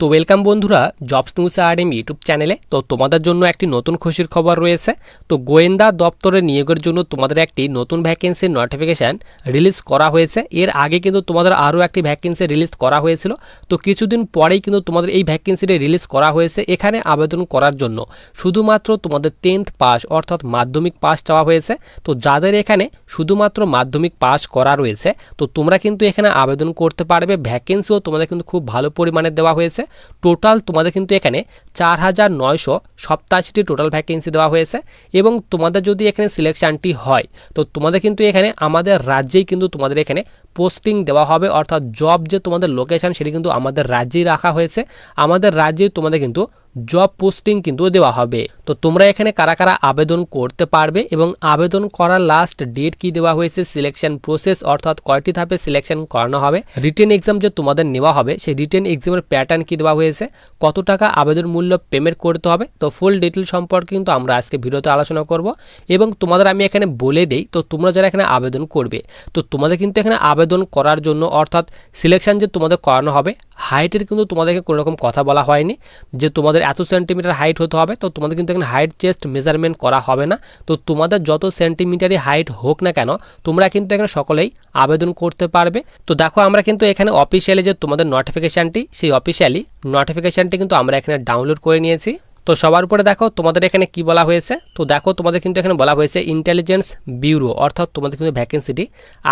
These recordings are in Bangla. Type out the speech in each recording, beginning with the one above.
তো ওয়েলকাম বন্ধুরা জবস নিউজ আরএম ইউটিউব চ্যানেলে তো তোমাদের জন্য একটি নতুন খুশির খবর রয়েছে। তো গোয়েন্দা দপ্তরে নিয়োগের জন্য তোমাদের একটি নতুন ভ্যাকেন্সির নোটিফিকেশান রিলিজ করা হয়েছে। এর আগে কিন্তু তোমাদের আরও একটি ভ্যাকেন্সি রিলিজ করা হয়েছিল। তো কিছুদিন পরেই কিন্তু তোমাদের এই ভ্যাকেন্সিটি রিলিজ করা হয়েছে এখানে আবেদন করার জন্য। শুধুমাত্র তোমাদের টেন্থ পাস অর্থাৎ মাধ্যমিক পাস চাওয়া হয়েছে। তো যাদের এখানে শুধুমাত্র মাধ্যমিক পাস করা রয়েছে, তো তোমরা কিন্তু এখানে আবেদন করতে পারবে। ভ্যাকেন্সিও তোমাদের কিন্তু খুব ভালো পরিমাণে দেওয়া হয়েছে। টোটাল তোমাদের কিন্তু এখানে চার হাজার নয়শো সপ্তাশিটি টোটাল ভ্যাকেন্সি দেওয়া হয়েছে এবং তোমাদের যদি এখানে সিলেকশানটি হয়, তো তোমাদের কিন্তু এখানে আমাদের রাজ্যেই কিন্তু তোমাদের এখানে পোস্টিং দেওয়া হবে, অর্থাৎ জব যে তোমাদের লোকেশান সেটি কিন্তু আমাদের রাজ্যেই রাখা হয়েছে। আমাদের রাজ্যেই তোমাদের কিন্তু জব পোস্টিং কিন্তু দেওয়া হবে। তো তোমরা এখানে কারা কারা আবেদন করতে পারবে এবং আবেদন করার লাস্ট ডেট কি দেওয়া হয়েছে সিলেকশন প্রসেস অর্থাৎ কয়টি ধাপে সিলেকশন করানো হবে রিটেন এক্সাম যে তোমাদের নেওয়া হবে, সেই রিটেন এক্সামের প্যাটার্ন কি দেওয়া হয়েছে, কত টাকা আবেদন মূল্য পেমেন্ট করতে হবে, তো ফুল ডিটেল সম্পর্কে কিন্তু আমরা আজকে ভিডিওতে আলোচনা করব এবং তোমাদের আমি এখানে বলে দেই, তো তোমরা যারা এখানে আবেদন করবে, তো তোমাদের কিন্তু এখানে আবেদন করার জন্য অর্থাৎ সিলেকশন যে তোমাদের করানো হবে হাইটের কিন্তু তোমাদেরকে কোনো রকম কথা বলা হয়নি, যে তোমাদের এত সেন্টিমিটার হাইট হতে হবে, তো তোমাদের কিন্তু এখানে হাইট চেস্ট মেজারমেন্ট করা হবে না। তো তোমাদের যত সেন্টিমিটারই হাইট হোক না কেন, তোমরা কিন্তু এখানে সকলেই আবেদন করতে পারবে। তো দেখো, আমরা কিন্তু এখানে অফিসিয়ালি যে তোমাদের নোটিফিকেশানটি সেই অফিসিয়ালি নোটিফিকেশানটি কিন্তু আমরা এখানে ডাউনলোড করে নিয়েছি। তো সবার উপরে দেখো তোমাদের এখানে কি বলা হয়েছে? তো দেখো তোমাদের কিন্তু এখানে বলা হয়েছে ইন্টেলিজেন্স ব্যুরো অর্থাৎ তোমাদের কিন্তু ভ্যাকেন্সিটি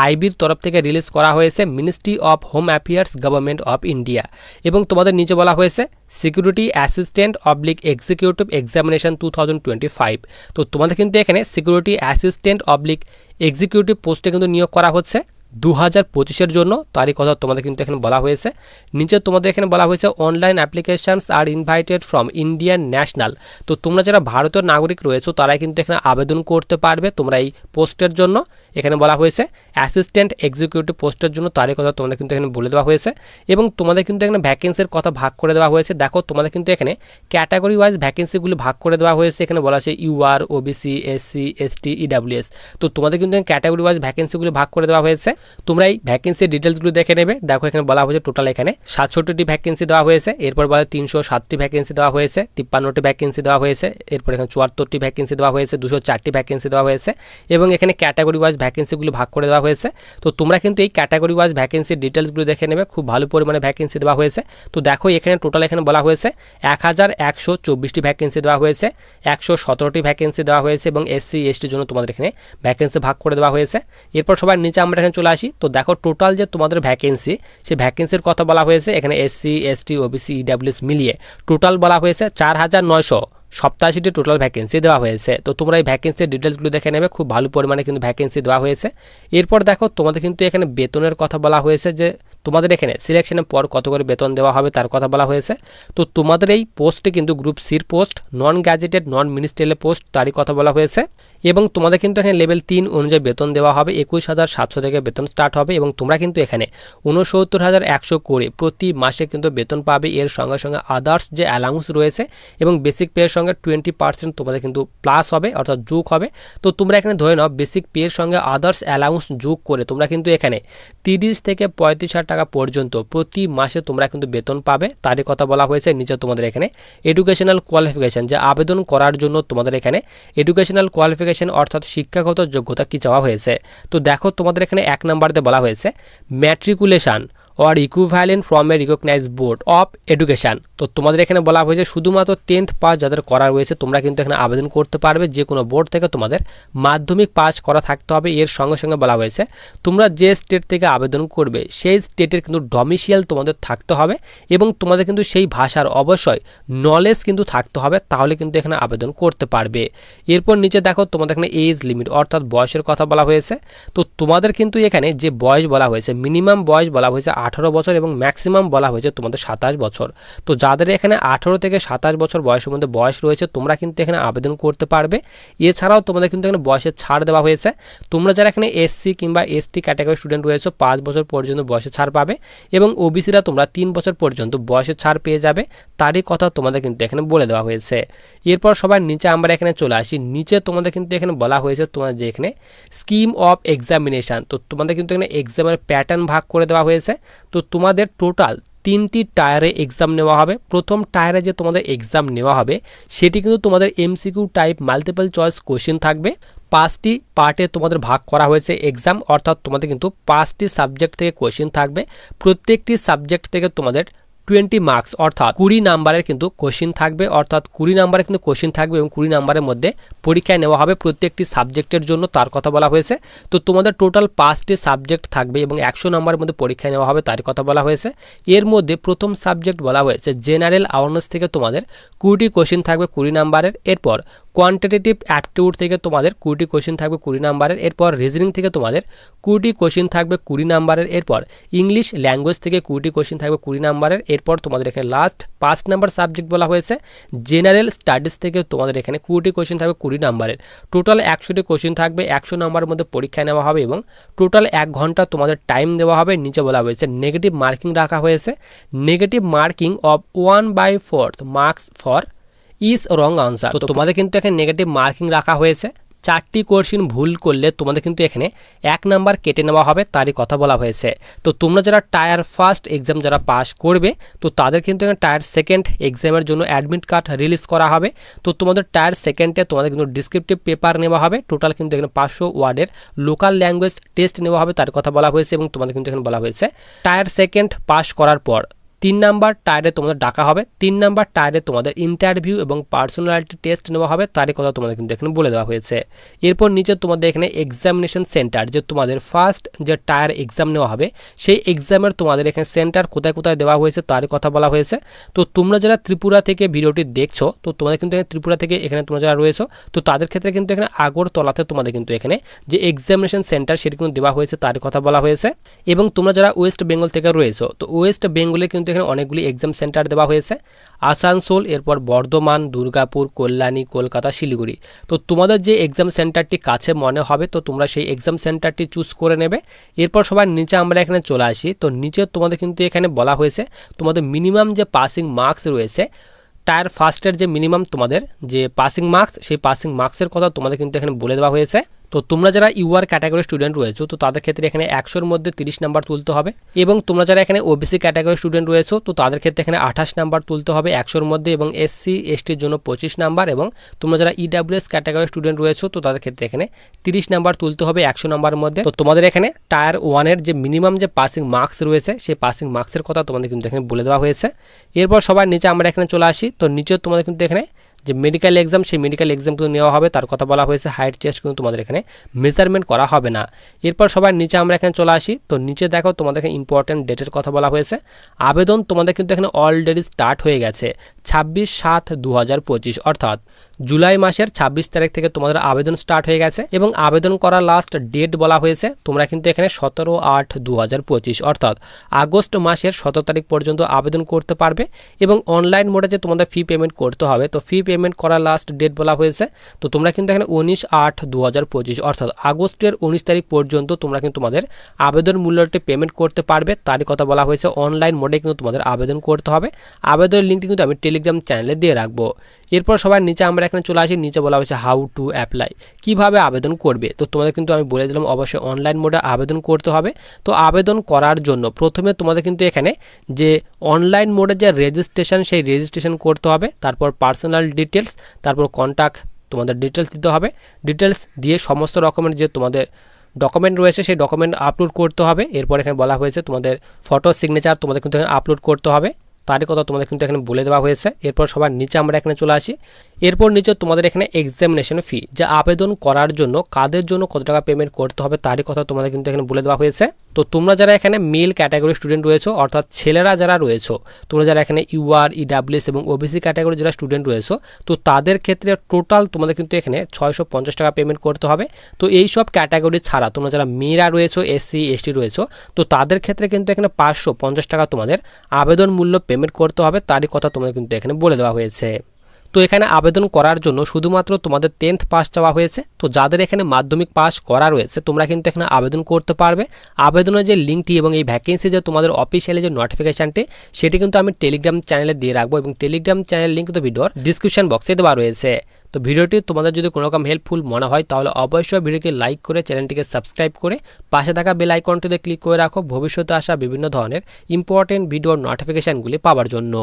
আইবির তরফ থেকে রিলিজ করা হয়েছে ministry of home affairs government of India এবং তোমাদের নিচে বলা হয়েছে security assistant oblique executive examination two তো তোমাদের কিন্তু এখানে সিকিউরিটি অ্যাসিস্ট্যান্ট অবলিক এক্সিকিউটিভ পোস্টে কিন্তু নিয়োগ করা হচ্ছে। দু হাজার পঁচিশের জন্য। তারই কথা তোমাদের কিন্তু এখানে বলা হয়েছে। নিচে তোমাদের এখানে বলা হয়েছে online applications are invited from Indian national তো তোমরা যারা ভারতীয় নাগরিক রয়েছো, তারাই কিন্তু এখানে আবেদন করতে পারবে তোমরা এই পোস্টের জন্য। এখানে বলা হয়েছে অ্যাসিস্ট্যান্ট এক্সিকিউটিভ পোস্টের জন্য তারই কথা তোমাদের কিন্তু এখানে বলে দেওয়া হয়েছে এবং তোমাদের কিন্তু এখানে ভ্যাকেন্সির কথা ভাগ করে দেওয়া হয়েছে। দেখো, তোমাদের কিন্তু এখানে ক্যাটাগরি ওয়াইজ ভ্যাকেন্সিগুলো ভাগ করে দেওয়া হয়েছে। এখানে বলা আছে UR OBC SC ST EWS তো তোমাদের কিন্তু ক্যাটাগরি ওয়াইজ ভ্যাকেন্সিগুলো ভাগ করে দেওয়া হয়েছে। তোমরা এই ভ্যাকেন্সির ডিটেলসগুলো দেখে নেবে। দেখো, এখানে বলা হয়েছে টোটাল এখানে সাতষট্টিটি ভ্যাকেন্সি দেওয়া হয়েছে। এরপর বলা তিনশো সাতটি ভ্যাকেন্সি দেওয়া হয়েছে, তিপ্পান্নটি ভ্যাকেন্সি দেওয়া হয়েছে। এরপর এখানে চুয়াত্তরটি ভ্যাকেন্সি দেওয়া হয়েছে, দুশো চারটি ভ্যাকেন্সি দেওয়া হয়েছে। এবং এখানে ক্যাটাগরি ওয়াইজ ভ্যাকেন্সিগুলো ভাগ করে দেওয়া হয়েছে। তো তোমরা কিন্তু এই ক্যাটাগরি ওয়াইজ ভ্যাকেন্সির ডিটেলসগুলো দেখে নেবে, খুব ভালো পরিমাণে ভ্যাকেন্সি দেওয়া হয়েছে। তো দেখো এখানে টোটাল এখানে বলা হয়েছে এক হাজার একশো চব্বিশটি ভ্যাকেন্সি দেওয়া হয়েছে, একশো সতেরোটি ভ্যাকেন্সি দেওয়া হয়েছে এবং এসসি এসটির জন্য তোমাদের এখানে ভ্যাকেন্সি ভাগ করে দেওয়া হয়েছে। এরপর সবার নিচে আমরা এখানে চলে আসি। তো দেখো টোটাল যে তোমাদের ভ্যাকেন্সি সেই ভ্যাকেন্সির কথা বলা হয়েছে। এখানে এসসি এসটি ওবিসি ইডাব্লিউএস মিলিয়ে টোটাল বলা হয়েছে চার হাজার নয়শো। সপ্তাশিটি টোটাল ভ্যাকেন্সি দেওয়া হয়েছে। তো তোমরা এই ভ্যাকেন্সির ডিটেলসগুলো দেখে নেবে, খুব ভালো পরিমাণে কিন্তু ভ্যাকেন্সি দেওয়া হয়েছে। এরপর দেখো, তোমাদের কিন্তু এখানে বেতনের কথা বলা হয়েছে যে, তোমাদের এখানে সিলেকশনের পর কত করে বেতন দেওয়া হবে তার কথা বলা হয়েছে। তো তোমাদের এই পোস্টে কিন্তু গ্রুপ সির post non gazetted non ministerial post তারই কথা বলা হয়েছে। এবং তোমাদের কিন্তু এখানে লেভেল তিন অনুযায়ী বেতন দেওয়া হবে, একুশ হাজার সাতশো থেকে বেতন স্টার্ট হবে। এবং তোমরা কিন্তু এখানে উনসত্তর হাজার একশো করে প্রতি মাসে কিন্তু বেতন পাবে। এর সঙ্গে সঙ্গে আদার্স যে অ্যালাউন্স রয়েছে এবং বেসিক পেয়ের সঙ্গে টোয়েন্টি পার্সেন্ট তোমাদের কিন্তু প্লাস হবে, অর্থাৎ যোগ হবে। তো তোমরা এখানে ধরে নাও বেসিক পেয়ের সঙ্গে আদার্স অ্যালাউন্স যোগ করে তোমরা কিন্তু এখানে তিরিশ থেকে পঁয়ত্রিশ হাজার টাকা পর্যন্ত প্রতি মাসে তোমরা কিন্তু বেতন পাবে। তারই কথা বলা হয়েছে নিচে তোমাদের এখানে এডুকেশনাল কোয়ালিফিকেশান যে আবেদন করার জন্য তোমাদের এখানে এডুকেশনাল কোয়ালিফিকেশান অর্থাৎ শিক্ষাগত যোগ্যতা কী চাওয়া হয়েছে। তো দেখো তোমাদের এখানে এক নাম্বারতে বলা হয়েছে matriculation or equivalent from a recognise board of education তো তোমাদের এখানে বলা হয়েছে শুধুমাত্র টেন্থ পাস যাদের করা রয়েছে, তোমরা কিন্তু এখানে আবেদন করতে পারবে। যে কোনো বোর্ড থেকে তোমাদের মাধ্যমিক পাস করা থাকতে হবে, এর সঙ্গে সঙ্গে বলা হয়েছে, তোমরা যে স্টেট থেকে আবেদন করবে, সেই স্টেটের কিন্তু ডমিসিয়াল তোমাদের থাকতে হবে এবং তোমাদের কিন্তু সেই ভাষার অবশ্যই নলেজ কিন্তু থাকতে হবে, তাহলে কিন্তু এখানে আবেদন করতে পারবে। এরপর নিচে দেখো, তোমাদের এখানে এজ লিমিট অর্থাৎ বয়সের কথা বলা হয়েছে। তো তোমাদের কিন্তু এখানে যে বয়স বলা হয়েছে মিনিমাম বয়স বলা হয়েছে আঠারো বছর এবং ম্যাক্সিমাম বলা হয়েছে তোমাদের সাতাশ বছর। তো যাদের এখানে আঠারো থেকে সাতাশ বছর বয়সের মধ্যে বয়স রয়েছে, তোমরা কিন্তু এখানে আবেদন করতে পারবে। এছাড়াও তোমাদের কিন্তু এখানে বয়সের ছাড় দেওয়া হয়েছে। তোমরা যারা এখানে এসসি কিংবা এসটি ক্যাটাগরি স্টুডেন্ট রয়েছে, পাঁচ বছর পর্যন্ত বয়সের ছাড় পাবে এবং ওবিসিরা তোমরা তিন বছর পর্যন্ত বয়সের ছাড় পেয়ে যাবে। তারই কথা তোমাদের কিন্তু এখানে বলে দেওয়া হয়েছে। এরপর সবার নিচে আমরা এখানে চলে আসি। নিচে তোমাদের কিন্তু এখানে বলা হয়েছে তোমাদের যে এখানে স্কিম অফ এক্সামিনেশান তো তোমাদের কিন্তু এখানে এক্সামের প্যাটার্ন ভাগ করে দেওয়া হয়েছে। তো তোমাদের টোটাল তিনটি টায়ারে এক্সাম নেওয়া হবে। প্রথম টায়ারে যে তোমাদের এক্সাম নেওয়া হবে, সেটি কিন্তু তোমাদের MCQ type multiple choice question থাকবে। পাঁচটি পার্টে তোমাদের ভাগ করা হয়েছে এক্সাম অর্থাৎ তোমাদের কিন্তু পাঁচটি সাবজেক্ট থেকে কোশ্চেন থাকবে। প্রত্যেকটি সাবজেক্ট থেকে তোমাদের টোয়েন্টি মার্কস, অর্থাৎ কুড়ি নাম্বারের কিন্তু কোশ্চিন থাকবে, অর্থাৎ কুড়ি নাম্বারের কিন্তু কোশ্চিন থাকবে এবং কুড়ি নাম্বারের মধ্যে পরীক্ষায় নেওয়া হবে প্রত্যেকটি সাবজেক্টের জন্য, তার কথা বলা হয়েছে। তো তোমাদের টোটাল পাঁচটি সাবজেক্ট থাকবে এবং একশো নাম্বারের মধ্যে পরীক্ষায় নেওয়া হবে, তার কথা বলা হয়েছে। এর মধ্যে প্রথম সাবজেক্ট বলা হয়েছে জেনারেল অ্যাওয়ারনেস থেকে তোমাদের কুড়িটি কোশ্চিন থাকবে কুড়ি নাম্বারের। এরপর কোয়ান্টিটেটিভ অ্যাপটিউড থেকে তোমাদের কুড়িটি কোশ্চিন থাকবে কুড়ি নাম্বারের। এরপর রিজনিং থেকে তোমাদের কুড়িটি কোশ্চিন থাকবে কুড়ি নাম্বারের। এরপর ইংলিশ ল্যাঙ্গুয়েজ থেকে কুড়িটি কোশ্চিন থাকবে কুড়ি নাম্বারের। এরপর তোমাদের এখানে লাস্ট পাঁচ নাম্বার সাবজেক্ট বলা হয়েছে। জেনারেল স্টাডিজ থেকে তোমাদের এখানে কুড়িটি কোশ্চিন থাকবে, কুড়ি নাম্বারের টোটাল একশোটি কোশ্চিন থাকবে, একশো নাম্বারের মধ্যে পরীক্ষা নেওয়া হবে এবং টোটাল এক ঘণ্টা তোমাদের টাইম দেওয়া হবে। নিচে বলা হয়েছে নেগেটিভ মার্কিং রাখা হয়েছে। Negative marking of one by fourth marks for is wrong answer তো তোমাদের কিন্তু এখানে নেগেটিভ মার্কিং রাখা হয়েছে। চারটি কোশ্চিন ভুল করলে তোমাদের কিন্তু এখানে এক নাম্বার কেটে নেওয়া হবে, তারই কথা বলা হয়েছে। তো তোমরা যারা টায়ার ফার্স্ট এক্সাম যারা পাস করবে, তো তাদের কিন্তু এখানে টায়ার সেকেন্ড এক্সামের জন্য অ্যাডমিট কার্ড রিলিজ করা হবে। তো তোমাদের টায়ার সেকেন্ডে তোমাদের কিন্তু ডিসক্রিপটিভ পেপার নেওয়া হবে টোটাল কিন্তু এখানে পাঁচশো ওয়ার্ডের লোকাল ল্যাঙ্গুয়েজ টেস্ট নেওয়া হবে, তার কথা বলা হয়েছে এবং তোমাদের কিন্তু এখানে বলা হয়েছে। টায়ার সেকেন্ড পাস করার পর তিন নাম্বার টায়ারে তোমাদের ডাকা হবে, তিন নাম্বার টায়ারে তোমাদের ইন্টারভিউ এবং পার্সোনালিটি টেস্ট নেওয়া হবে, তারই কথা তোমাদের কিন্তু এখানে বলে দেওয়া হয়েছে। এরপর নিচে তোমাদের এখানে এক্সামিনেশন সেন্টার যে তোমাদের ফার্স্ট যে টায়ার এক্সাম নেওয়া হবে, সেই এক্সামের তোমাদের এখানে সেন্টার কোথায় কোথায় দেওয়া হয়েছে, তারই কথা বলা হয়েছে। তো তোমরা যারা ত্রিপুরা থেকে ভিডিওটি দেখছ, তো তোমাদের কিন্তু এখানে ত্রিপুরা থেকে এখানে তোমরা যারা রয়েছো, তো তাদের ক্ষেত্রে কিন্তু এখানে আগরতলাতে তোমাদের কিন্তু এখানে যে এক্সামিনেশন সেন্টার সেটি কিন্তু দেওয়া হয়েছে, তারই কথা বলা হয়েছে। এবং তোমরা যারা ওয়েস্ট বেঙ্গল থেকে রয়েছো, তো ওয়েস্ট বেঙ্গলে কিন্তু এখানে অনেকগুলি এক্সাম সেন্টার দেওয়া হয়েছে। আসানসোল, এরপর বর্ধমান, দুর্গাপুর, কল্যাণী, কলকাতা, শিলিগুড়ি। তো তোমাদের যে এক্সাম সেন্টারটি কাছে মনে হবে, তো তোমরা সেই এক্সাম সেন্টারটি চুজ করে নেবে। এরপর সবার নিচে আমরা এখানে চলে আসি। তো নিচে তোমাদের কিন্তু এখানে বলা হয়েছে, তোমাদের মিনিমাম যে পাসিং মার্কস রয়েছে টায়ার ফার্স্টের যে মিনিমাম তোমাদের, যে পাসিং মার্কস সেই পাসিং মার্কসের কথা তোমাদের কিন্তু এখানে বলে দেওয়া হয়েছে। তো তোমরা যারা ইউআর ক্যাটাগরি স্টুডেন্ট রয়েছো, তো তাদের ক্ষেত্রে এখানে একশোর মধ্যে তিরিশ নাম্বার তুলতে হবে। এবং তোমরা যারা এখানে ওবিসি ক্যাটাগরি স্টুডেন্ট রয়েছো, তো তাদের ক্ষেত্রে এখানে আঠাশ নাম্বার তুলতে হবে একশোর মধ্যে এবং এসসি, এসটির জন্য পঁচিশ নাম্বার। এবং তোমরা যারা ইডাব্লিউএস ক্যাটাগরি স্টুডেন্ট রয়েছো, তো তাদের ক্ষেত্রে এখানে তিরিশ নাম্বার তুলতে হবে একশো নাম্বারের মধ্যে। তো তোমাদের এখানে টায়ার ওয়ানের যে মিনিমাম যে পাসিং মার্কস রয়েছে, সেই পাসিং মার্কসের কথা তোমাদের কিন্তু এখানে বলে দেওয়া হয়েছে। এরপর সবার নিচে আমরা এখানে চলে আসি। তো নিচে তোমাদের কিন্তু এখানে যে মেডিকেল এক্সাম সেই মেডিকেল এক্সাম কিন্তু নেওয়া হবে। তার কথা বলা হয়েছে হাইট চেস্ট কিন্তু তোমাদের এখানে মেজারমেন্ট করা হবে না। এরপর সবার নিচে আমরা এখানে চলে আসি। তো নিচে দেখো তোমাদের এখানে ইম্পর্টেন্ট ডেটের কথা বলা হয়েছে। আবেদন তোমাদের কিন্তু এখানে অলরেডি স্টার্ট হয়ে গেছে, ছাব্বিশ সাত দু অর্থাৎ জুলাই মাসের ছাব্বিশ তারিখ থেকে তোমাদের আবেদন স্টার্ট হয়ে গেছে এবং আবেদন করার লাস্ট ডেট বলা হয়েছে। তোমরা কিন্তু এখানে সতেরো আট দু অর্থাৎ আগস্ট মাসের সতেরো তারিখ পর্যন্ত আবেদন করতে পারবে এবং অনলাইন মোডে যে তোমাদের ফি পেমেন্ট করতে হবে, তো ফি পেমেন্ট করার লাস্ট ডেট বলা হয়েছে। তো তোমরা কিন্তু এখানে উনিশ আট দু অর্থাৎ আগস্টের উনিশ তারিখ পর্যন্ত তোমরা কিন্তু তোমাদের আবেদন মূল্যটি পেমেন্ট করতে পারবে। তারই কথা বলা হয়েছে অনলাইন মোডে কিন্তু তোমাদের আবেদন করতে হবে। আবেদনের লিঙ্কটি কিন্তু আমি টেলিগ্রাম চ্যানেলে দিয়ে রাখব। এরপর সবার নিচে আমরা এখানে চলে আসি, নিচে বলা হয়েছে হাউ টু অ্যাপ্লাই কীভাবে আবেদন করবে? তো তোমাদের কিন্তু আমি বলে দিলাম, অবশ্যই অনলাইন মোডে আবেদন করতে হবে। তো আবেদন করার জন্য প্রথমে তোমাদের কিন্তু এখানে যে অনলাইন মোডে যে রেজিস্ট্রেশন সেই রেজিস্ট্রেশন করতে হবে। তারপর পার্সোনাল ডিটেলস তারপর কন্ট্যাক্ট তোমাদের ডিটেলস দিতে হবে। ডিটেলস দিয়ে সমস্ত রকমের যে তোমাদের ডকুমেন্ট রয়েছে, সেই ডকুমেন্ট আপলোড করতে হবে। এরপর এখানে বলা হয়েছে তোমাদের ফটো সিগনেচার তোমাদের কিন্তু এখানে আপলোড করতে হবে। তারই কথা তোমাদের কিন্তু এখানে বলে দেওয়া হয়েছে। এরপর সবার নিচে আমরা এখানে চলে আসি। এরপর নিচে তোমাদের এখানে এক্সামিনেশন ফি যা আবেদন করার জন্য, কাদের জন্য কত টাকা পেমেন্ট করতে হবে তারই কথা তোমাদের কিন্তু এখানে বলে দেওয়া হয়েছে। তো তোমরা যারা এখানে মেল ক্যাটাগরি স্টুডেন্ট রয়েছো, অর্থাৎ ছেলেরা যারা রয়েছো, তোমরা যারা এখানে ইউআর ইডাব্লিউএস এবং ওবিসি ক্যাটাগরি যারা স্টুডেন্ট রয়েছো, তো তাদের ক্ষেত্রে টোটাল তোমাদের কিন্তু এখানে ছয়শো পঞ্চাশ টাকা পেমেন্ট করতে হবে। তো এই সব ক্যাটাগরি ছাড়া তোমরা যারা মেয়েরা রয়েছো এসসি এসটি রয়েছো, তো তাদের ক্ষেত্রে কিন্তু এখানে পাঁচশো পঞ্চাশ টাকা তোমাদের আবেদন মূল্য পেমেন্ট করতে হবে, তারই কথা তোমাদের কিন্তু এখানে বলে দেওয়া হয়েছে। তো এখানে আবেদন করার জন্য শুধুমাত্র তোমাদের টেন্থ পাস চাওয়া হয়েছে। তো যাদের এখানে মাধ্যমিক পাস করা রয়েছে, তোমরা কিন্তু এখানে আবেদন করতে পারবে। আবেদনের যে লিঙ্কটি এবং এই ভ্যাকেন্সি যে তোমাদের অফিসিয়ালি যে নোটিফিকেশানটি সেটি কিন্তু আমি টেলিগ্রাম চ্যানেলে দিয়ে রাখব এবং টেলিগ্রাম চ্যানেল লিঙ্ক তো ভিডিওর ডিসক্রিপশন বক্সে দেওয়া রয়েছে। তো ভিডিওটি তোমাদের যদি কোনো রকম হেল্পফুল মনে হয়, তাহলে অবশ্যই ভিডিওকে লাইক করে চ্যানেলটিকে সাবস্ক্রাইব করে পাশে থাকা বেল আইকনটিতে ক্লিক করে রাখো। ভবিষ্যতে আসা বিভিন্ন ধরনের ইম্পর্টেন্ট ভিডিওর নোটিফিকেশানগুলি পাওয়ার জন্য।